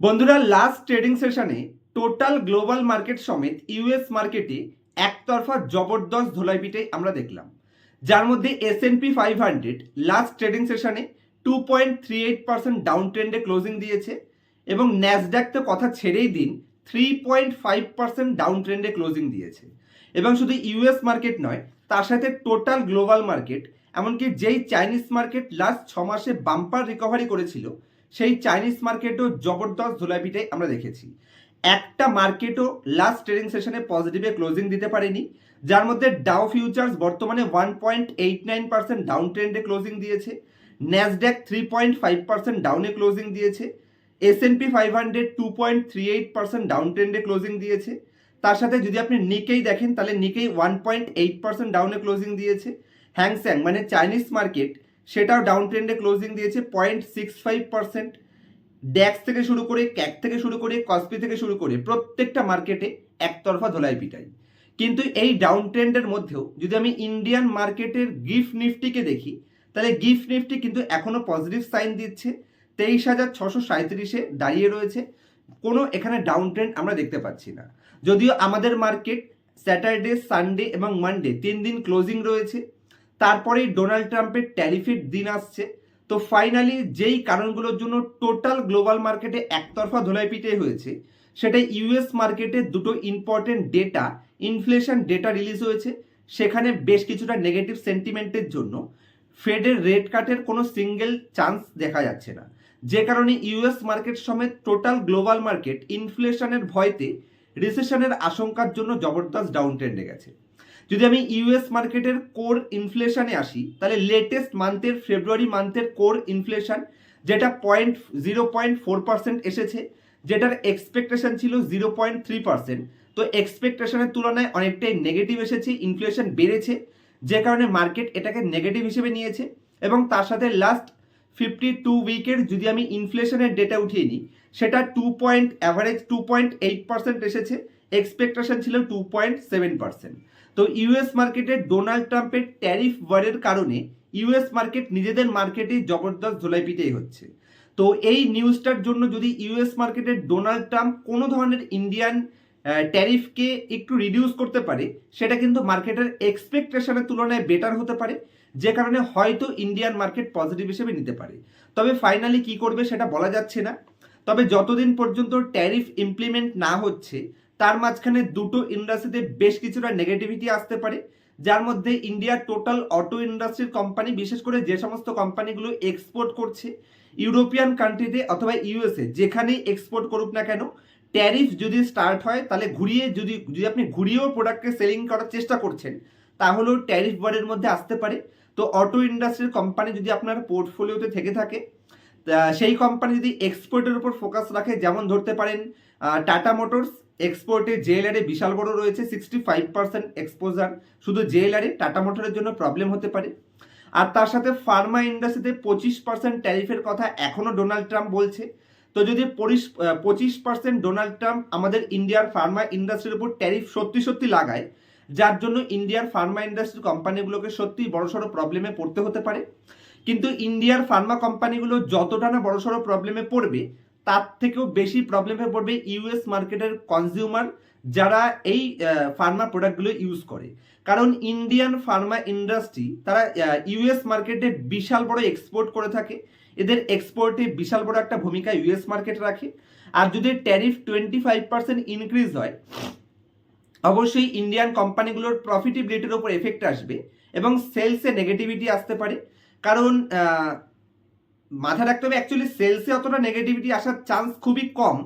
বন্ধুরা last trading সেশনে total global market সমেত ইউএস মার্কেটে একতরফা জবরদস্ত ধোলাইপিটে আমরা দেখলাম। যার মধ্যে S and P five hundred last trading সেশনে two point three eight percent down ট্রেন্ডে ক্লোজিং দিয়েছে এবং ন্যাসড্যাক তো কথা ছেড়েই দিন three point five percent down ট্রেন্ডে ক্লোজিং দিয়েছে। এবং শুধু ইউএস মার্কেট নয়, তার সাথে টোটাল গ্লোবাল মার্কেট এমনকি যেই চাইনিজ মার্কেট লাস্ট ছ মাসে বাম্পার রিকভারি করেছিল সেই চাইনিজ মার্কেটও জবরদস্ত ধুলাপিটাই আমরা দেখেছি। একটা মার্কেটও লাস্ট ট্রেডিং সেশনে পজিটিভে ক্লোজিং দিতে পারেনি, যার মধ্যে ডাও ফিউচার্স বর্তমানে one point eight nine percent down ট্রেন্ডে ক্লোজিং দিয়েছে Nasdaq three point five percent ডাউনে ক্লোজিং দিয়েছে S and P five hundred two point three eight percent down ট্রেন্ডে ক্লোজিং দিয়েছে। তার সাথে যদি আপনি নিকেই দেখেন, তাহলে Nikkei one point eight percent ডাউনে ক্লোজিং দিয়েছে। হ্যাংস্যাং মানে চাইনিজ মার্কেট সেটাও ডাউন ট্রেন্ডে ক্লোজিং দিয়েছে point six five percent DAX থেকে শুরু করে ক্যাক থেকে শুরু করে কসপি থেকে শুরু করে, প্রত্যেকটা মার্কেটে একতরফা ধোলাই পিটাই। কিন্তু এই ডাউন ট্রেন্ডের মধ্যেও যদি আমি ইন্ডিয়ান মার্কেটের গিফট নিফটিকে দেখি, তাহলে গিফট নিফটি কিন্তু এখনও পজিটিভ সাইন দিচ্ছে। তেইশ হাজার ছশো সাঁত্রিশে দাঁড়িয়ে রয়েছে। কোনো এখানে ডাউন ট্রেন্ড আমরা দেখতে পাচ্ছি না। যদিও আমাদের মার্কেট স্যাটারডে সানডে এবং মানডে তিন দিন ক্লোজিং রয়েছে। তারপরেই ডোনাল্ড ট্রাম্পের ট্যারিফের দিন আসছে। তো ফাইনালি যেই কারণগুলোর জন্য টোটাল গ্লোবাল মার্কেটে একতরফা ধোলাই পিটে হয়েছে সেটা ইউএস মার্কেটে দুটো important data inflation data release হয়েছে। সেখানে বেশ কিছুটা নেগেটিভ সেন্টিমেন্টের জন্য ফেডের রেট কাটের কোনো সিঙ্গেল চান্স দেখা যাচ্ছে না। যে কারণে ইউএস মার্কেট সমেত টোটাল গ্লোবাল মার্কেট ইনফ্লেশনের ভয়তে রিসেশনের আশঙ্কার জন্য জবরদস্ত ডাউন ট্রেন্ডে গেছে। যদি আমি ইউএস মার্কেটের কোর ইনফ্লেশনে আসি, তাহলে লেটেস্ট মান্থের ফেব্রুয়ারি মান্থের কোর ইনফ্লেশন যেটা point zero point four percent এসেছে, যেটার এক্সপেকটেশন ছিল জিরো পয়েন্ট থ্রি পার্সেন্ট তো এক্সপেকটেশনের তুলনায় অনেকটাই নেগেটিভ এসেছে ইনফ্লেশন বেড়েছে, যে কারণে মার্কেট এটাকে নেগেটিভ হিসেবে নিয়েছে। এবং তার সাথে লাস্ট ফিফটি টু উইকের যদি আমি ইনফ্লেশনের ডেটা উঠিয়ে নিই, সেটা two point average two point eight percent এসেছে এক্সপেকটেশন ছিল টু পয়েন্ট সেভেন পার্সেন্ট তো ইউএস মার্কেটে ডোনাল্ড ট্রাম্পের ট্যারিফ ওয়ারের কারণে ইউএস মার্কেট নিজেদের মার্কেটে জবরদস্ত ধোলাই পিটেই হচ্ছে। তো এই নিউজটার জন্য যদি ইউএস মার্কেটে ডোনাল্ড ট্রাম্প কোনো ধরনের ইন্ডিয়ান ট্যারিফকে একটু রিডিউস করতে পারে, সেটা কিন্তু মার্কেটের এক্সপেকটেশনের তুলনায় বেটার হতে পারে, যে কারণে হয়তো ইন্ডিয়ান মার্কেট পজিটিভ হিসেবে নিতে পারে। তবে ফাইনালি কি করবে সেটা বলা যাচ্ছে না। তবে যতদিন পর্যন্ত ট্যারিফ ইমপ্লিমেন্ট না হচ্ছে তার মাঝখানে দুটো ইন্ডাস্ট্রিতে বেশ কিছুটা নেগেটিভিটি আসতে পারে, যার মধ্যে ইন্ডিয়ার টোটাল অটো ইন্ডাস্ট্রির কোম্পানি বিশেষ করে যে সমস্ত কোম্পানিগুলো এক্সপোর্ট করছে ইউরোপিয়ান কান্ট্রিতে অথবা ইউএসএ যেখানেই এক্সপোর্ট করুক না কেন ট্যারিফ যদি স্টার্ট হয়, তাহলে ঘুরিয়ে যদি যদি আপনি ঘুরিয়েও প্রোডাক্টকে সেলিং করার চেষ্টা করছেন, তাহলেও ট্যারিফ বারের মধ্যে আসতে পারে। তো অটো ইন্ডাস্ট্রির কোম্পানি যদি আপনার পোর্টফোলিওতে থেকে থাকে সেই কোম্পানি যদি এক্সপোর্টের উপর ফোকাস রাখে, যেমন ধরতে পারেন টাটা মোটরস এক্সপোর্টে জেএলআরে বিশাল বড় রয়েছে সিক্সটি ফাইভ পার্সেন্ট এক্সপোজার শুধু জেএলআরে টাটা মোটরের জন্য প্রবলেম হতে পারে। আর তার সাথে ফার্মা ইন্ডাস্ট্রিতে পঁচিশ পার্সেন্ট ট্যারিফের কথা এখনও ডোনাল্ড ট্রাম্প বলছে। তো যদি পঁচিশ পার্সেন্ট ডোনাল্ড ট্রাম্প আমাদের ইন্ডিয়ার ফার্মা ইন্ডাস্ট্রির উপর ট্যারিফ সত্যি সত্যি লাগায়, যার জন্য ইন্ডিয়ার ফার্মা ইন্ডাস্ট্রির কোম্পানিগুলোকে সত্যি বড়সড় প্রবলেমে পড়তে হতে পারে। কিন্তু ইন্ডিয়ার ফার্মা কোম্পানিগুলো যতটা না বড়সড় প্রবলেমে পড়বে তার থেকেও বেশি প্রবলেমে পড়বে ইউএস মার্কেটের কনজিউমার যারা এই ফার্মা প্রোডাক্টগুলো ইউজ করে। কারণ ইন্ডিয়ান ফার্মা ইন্ডাস্ট্রি তারা ইউএস মার্কেটে বিশাল বড় এক্সপোর্ট করে থাকে। এদের এক্সপোর্টে বিশাল বড় একটা ভূমিকা ইউএস মার্কেট রাখে। আর যদি tariff twenty five percent increase হয়, অবশ্যই ইন্ডিয়ান কোম্পানিগুলোর প্রফিটেবিলিটির ওপর এফেক্ট আসবে এবং সেলসে নেগেটিভিটি আসতে পারে। কারণ মাথা রাখতে হবে অ্যাকচুয়ালি সেলসে অতটা নেগেটিভিটি আসার চান্স খুবই কম,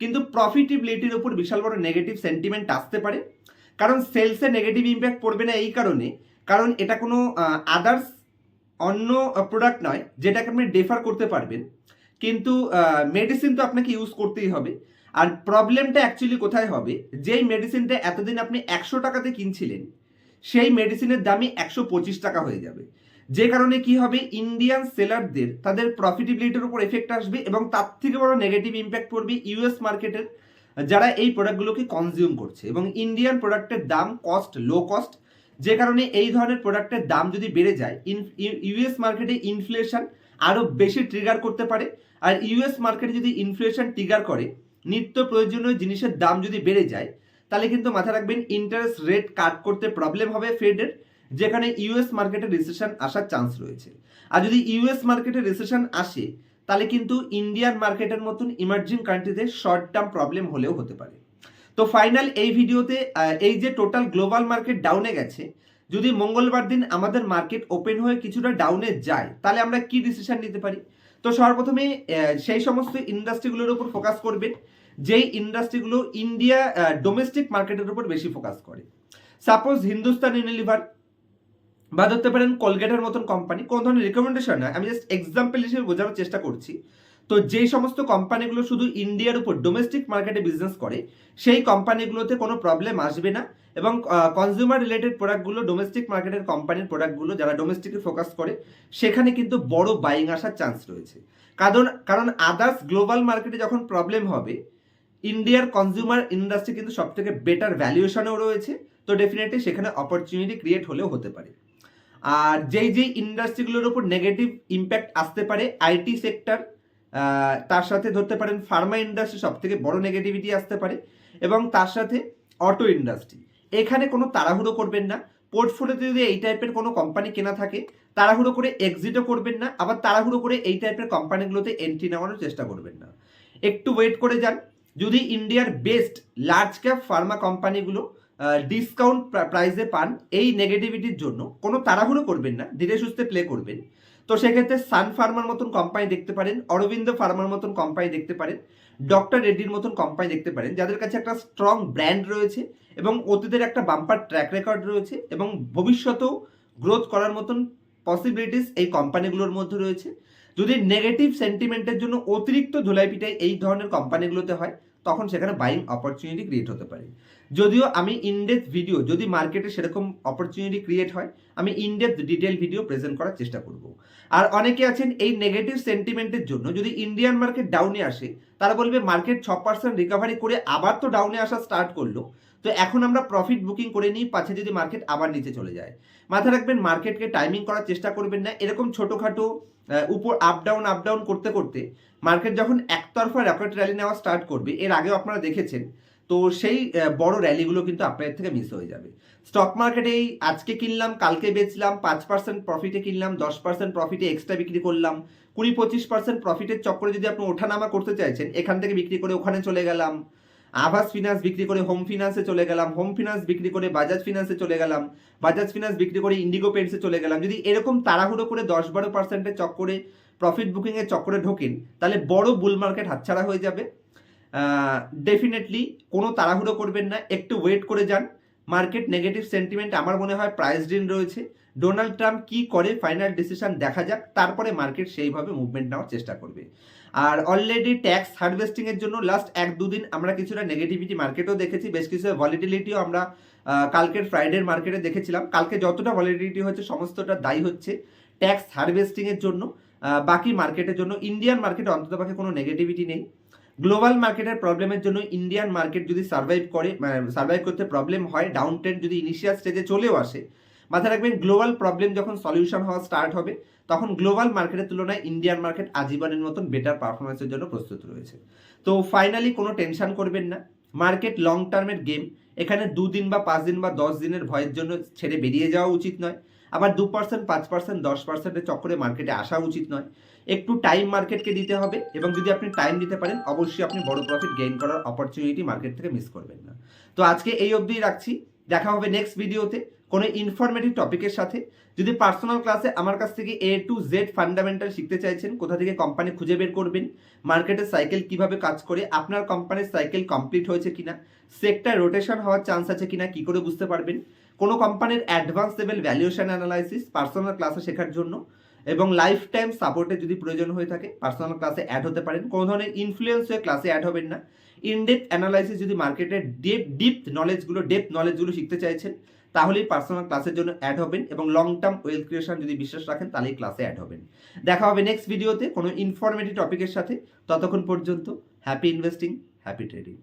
কিন্তু প্রফিটেবিলিটির উপর বিশাল বড় নেগেটিভ সেন্টিমেন্ট আসতে পারে। কারণ সেলসে নেগেটিভ ইম্প্যাক্ট পড়বে না এই কারণে, কারণ এটা কোনো আদার্স অন্য প্রোডাক্ট নয়, যেটাকে আপনি ডেফার করতে পারবেন। কিন্তু মেডিসিন তো আপনাকে ইউজ করতেই হবে। আর প্রবলেমটা অ্যাকচুয়ালি কোথায় হবে? যেই মেডিসিনটা এতদিন আপনি একশো টাকাতে কিনছিলেন, সেই মেডিসিনের দামই একশো পঁচিশ টাকা হয়ে যাবে। যে কারণে কি হবে? ইন্ডিয়ান সেলারদের তাদের প্রফিটেবিলিটির উপর এফেক্ট আসবে এবং তার থেকে বড় নেগেটিভ ইম্প্যাক্ট পড়বে ইউএস মার্কেটের যারা এই প্রোডাক্টগুলোকে কনজিউম করছে। এবং ইন্ডিয়ান প্রোডাক্টের দাম কস্ট লো কস্ট যে কারণে এই ধরনের প্রোডাক্টের দাম যদি বেড়ে যায় ইউএস মার্কেটে ইনফ্লেশন আরও বেশি ট্রিগার করতে পারে। আর ইউএস মার্কেটে যদি ইনফ্লেশন ট্রিগার করে, নিত্য প্রয়োজনীয় জিনিসের দাম যদি বেড়ে যায়, তাহলে কিন্তু মাথায় রাখবেন ইন্টারেস্ট রেট কাট করতে প্রবলেম হবে ফেডের যেখানে ইউএস মার্কেটে রিসেশন আসার চান্স রয়েছে। আর যদি ইউএস মার্কেটে রিসেশন আসে, তাহলে কিন্তু ইন্ডিয়ান মার্কেটের মতন ইমার্জিং কান্ট্রিতে শর্ট টার্ম প্রবলেম হলেও হতে পারে। তো ফাইনাল এই ভিডিওতে এই যে টোটাল গ্লোবাল মার্কেট ডাউনে গেছে, যদি মঙ্গলবার দিন আমাদের মার্কেট ওপেন হয়ে কিছুটা ডাউনে যায়, তাহলে আমরা কি ডিসিশন নিতে পারি? তো সর্বপ্রথমে সেই সমস্ত ইন্ডাস্ট্রিগুলোর উপর ফোকাস করবেন, যেই ইন্ডাস্ট্রিগুলো ইন্ডিয়া ডোমেস্টিক মার্কেটের উপর বেশি ফোকাস করে। সাপোজ হিন্দুস্তান ইউনিলিভার বা ধরতে পারেন কলগেটের মতন কোম্পানি কোন ধরনের রেকমেন্ডেশন নয়। আমি জাস্ট এক্সাম্পল হিসেবে বোঝানোর চেষ্টা করছি। তো যেই সমস্ত কোম্পানিগুলো শুধু ইন্ডিয়ার উপর ডোমেস্টিক মার্কেটে বিজনেস করে, সেই কোম্পানিগুলোতে কোনো প্রবলেম আসবে না এবং কনজিউমার রিলেটেড প্রোডাক্টগুলো ডোমেস্টিক মার্কেটের কোম্পানির প্রোডাক্টগুলো যারা ডোমেস্টিকে ফোকাস করে, সেখানে কিন্তু বড় বাইং আসার চান্স রয়েছে। কারণ কারণ আদার্স গ্লোবাল মার্কেটে যখন প্রবলেম হবে ইন্ডিয়ার কনজিউমার ইন্ডাস্ট্রি কিন্তু সব থেকে বেটার ভ্যালুয়েশনেও রয়েছে। তো ডেফিনেটলি সেখানে অপরচুনিটি ক্রিয়েট হলেও হতে পারে। আর যেই যেই ইন্ডাস্ট্রিগুলোর উপর নেগেটিভ ইম্প্যাক্ট আসতে পারে আইটি সেক্টর তার সাথে ধরতে পারেন ফার্মা ইন্ডাস্ট্রি সব থেকে বড় নেগেটিভিটি আসতে পারে এবং তার সাথে অটো ইন্ডাস্ট্রি এখানে কোনো তাড়াহুড়ো করবেন না। পোর্টফোলিওতে যদি এই টাইপের কোনো কোম্পানি কেনা থাকে, তাড়াহুড়ো করে এক্সিটও করবেন না। আবার তাড়াহুড়ো করে এই টাইপের কোম্পানিগুলোতে এন্ট্রি নেওয়ানোর চেষ্টা করবেন না। একটু ওয়েট করে যান। যদি ইন্ডিয়ার বেস্ট লার্জ ক্যাপ ফার্মা কোম্পানিগুলো ডিসকাউন্ট প্রাইসে পান, এই নেগেটিভিটির জন্য। কোনো তাড়াহুড়ো করবেন না, ধীরে সুস্থে প্লে করবেন। তো সেক্ষেত্রে সান ফার্মার মতন কোম্পানি দেখতে পারেন অরবিন্দ ফার্মার মতন কোম্পানি দেখতে পারেন ডক্টর রেড্ডির মতন কোম্পানি দেখতে পারেন, যাদের কাছে একটা স্ট্রং ব্র্যান্ড রয়েছে এবং অতীতের একটা বাম্পার ট্র্যাক রেকর্ড রয়েছে এবং ভবিষ্যতেও গ্রোথ করার মতন পসিবিলিটিস এই কোম্পানিগুলোর মধ্যে রয়েছে। যদি নেগেটিভ সেন্টিমেন্টের জন্য অতিরিক্ত ধুলাই পিটাই এই ধরনের কোম্পানিগুলোতে হয় তখন সেখানে বাইং অপরচুনিটি ক্রিয়েট হতে পারে। যদিও আমি ইনডেপথ ভিডিও যদি মার্কেটে সেরকম অপরচুনিটি ক্রিয়েট হয়, আমি ইনডেপথ ডিটেল ভিডিও প্রেজেন্ট করার চেষ্টা করব। আর অনেকে আছেন এই নেগেটিভ সেন্টিমেন্টের জন্য, যদি ইন্ডিয়ান মার্কেট ডাউনে আসে, তারা বলবে মার্কেট ছ পার্সেন্ট রিকভারি করে আবার তো ডাউনে আসা স্টার্ট করল। তো এখন আমরা প্রফিট বুকিং করে নিই, পাছে যদি মার্কেট আবার নিচে চলে যায়। মাথায় রাখবেন মার্কেটকে টাইমিং করার চেষ্টা করবেন না। এরকম ছোটোখাটো উপর আপ ডাউন আপ ডাউন করতে করতে মার্কেট যখন একতরফা রকেট র্যালি নেওয়া স্টার্ট করবে, এর আগেও আপনারা দেখেছেন, তো সেই বড় র্যালিগুলো কিন্তু আপনাদের থেকে মিস হয়ে যাবে। স্টক মার্কেটেই আজকে কিনলাম, কালকে বেচলাম, পাঁচ পার্সেন্ট প্রফিটে কিনলাম, দশ পার্সেন্ট প্রফিটে এক্সট্রা বিক্রি করলাম, কুড়ি পঁচিশ পার্সেন্ট প্রফিটের চক্করে যদি আপনি ওঠানামা করতে চাইছেন, এখান থেকে বিক্রি করে ওখানে চলে গেলাম। আভাস ফিনান্স বিক্রি করে হোম ফিনান্সে চলে গেলাম হোম ফিনান্স বিক্রি করে বাজাজ ফিনান্সে চলে গেলাম বাজাজ ফিনান্স বিক্রি করে ইন্ডিগো পেন্টসে চলে গেলাম। যদি এরকম তাড়াহুড়ো করে দশ বারো পার্সেন্টের চক্করে প্রফিট বুকিংয়ের চক্করে ঢোকেন, তাহলে বড় বুল মার্কেট হাতছাড়া হয়ে যাবে। ডেফিনেটলি কোনো তাড়াহুড়ো করবেন না, একটু ওয়েট করে যান। মার্কেট নেগেটিভ সেন্টিমেন্ট আমার মনে হয় প্রাইস ডিন রয়েছে। ডোনাল্ড ট্রাম্প কি করে ফাইনাল ডিসিশন দেখা যাক, তারপরে মার্কেট সেইভাবে মুভমেন্ট নেওয়ার চেষ্টা করবে। আর অলরেডি ট্যাক্স হারভেস্টিং এর জন্য লাস্ট এক দুদিন আমরা কিছুটা নেগেটিভিটি মার্কেটও দেখেছি, বেশ কিছু ভলিটিলিটিও আমরা কালকের ফ্রাইডের মার্কেটে দেখেছিলাম। কালকে যতটা ভলিটিলিটি হচ্ছে সমস্তটা দায়ী হচ্ছে ট্যাক্স হারভেস্টিং এর জন্য বাকি মার্কেটের জন্য। ইন্ডিয়ান মার্কেটে অন্ততপক্ষে কোনো নেগেটিভিটি নেই। গ্লোবাল মার্কেটের প্রবলেমের জন্য ইন্ডিয়ান মার্কেট যদি সার্ভাইভ করে সার্ভাইভ করতে প্রবলেম হয় ডাউন ট্রেন্ড যদি ইনিশিয়াল স্টেজে চলেও আসে মাথায় রাখবেন গ্লোবাল প্রবলেম যখন সলিউশন হওয়া স্টার্ট হবে, তখন গ্লোবাল মার্কেটের তুলনায় ইন্ডিয়ান মার্কেট আজীবনের মতন বেটার পারফরমেন্সের জন্য প্রস্তুত রয়েছে। তো ফাইনালি কোনো টেনশন করবেন না মার্কেট লং টার্মের গেম এখানে দুদিন বা পাঁচ দিন বা দশ দিনের ভয়ের জন্য ছেড়ে বেরিয়ে যাওয়া উচিত নয়, আবার দু পার্সেন্ট পাঁচ পার্সেন্ট দশ পার্সেন্টের চক্করে মার্কেটে আসা উচিত নয়। একটু টাইম মার্কেটকে দিতে হবে এবং যদি আপনি টাইম দিতে পারেন, অবশ্যই আপনি বড় প্রফিট গেইন করার অপরচুনিটি মার্কেট থেকে মিস করবেন না। তো আজকে এই অবধি রাখছি, দেখা হবে নেক্সট ভিডিওতে কোনো ইনফরমেটিভ টপিকের সাথে। যদি পার্সোনাল ক্লাসে আমার কাছ থেকে এ টু জেড ফান্ডামেন্টাল শিখতে চাইছেন, কোথা থেকে কোম্পানি খুঁজে বের করবেন মার্কেটের সাইকেল কীভাবে কাজ করে, আপনার কোম্পানির সাইকেল কমপ্লিট হয়েছে কিনা সেক্টর রোটেশন হওয়ার চান্স আছে কিনা, কি করে বুঝতে পারবেন, কোনো কোম্পানির advance level valuation analysis personal ক্লাসে শেখার জন্য, এবং লাইফ টাইম সাপোর্টে যদি প্রয়োজন হয়ে থাকে পার্সোনাল ক্লাসে অ্যাড হতে পারেন। কোনো ধরনের ইনফ্লুয়েন্স হয়ে ক্লাসে অ্যাড হবেন না। ইনডেপথ অ্যানালাইসিস যদি মার্কেটের ডেপ ডিপ নলেজগুলো ডেপ নলেজগুলো শিখতে চাইছেন তাহলেই পার্সোনাল ক্লাসের জন্য অ্যাড হবেন এবং লং টার্ম ওয়েলথ ক্রিয়েশন যদি বিশ্বাস রাখেন, তাহলেই ক্লাসে অ্যাড হবেন। দেখা হবে নেক্সট ভিডিওতে কোনো ইনফরমেটিভ টপিকের সাথে। ততক্ষণ পর্যন্ত হ্যাপি ইনভেস্টিং হ্যাপি ট্রেডিং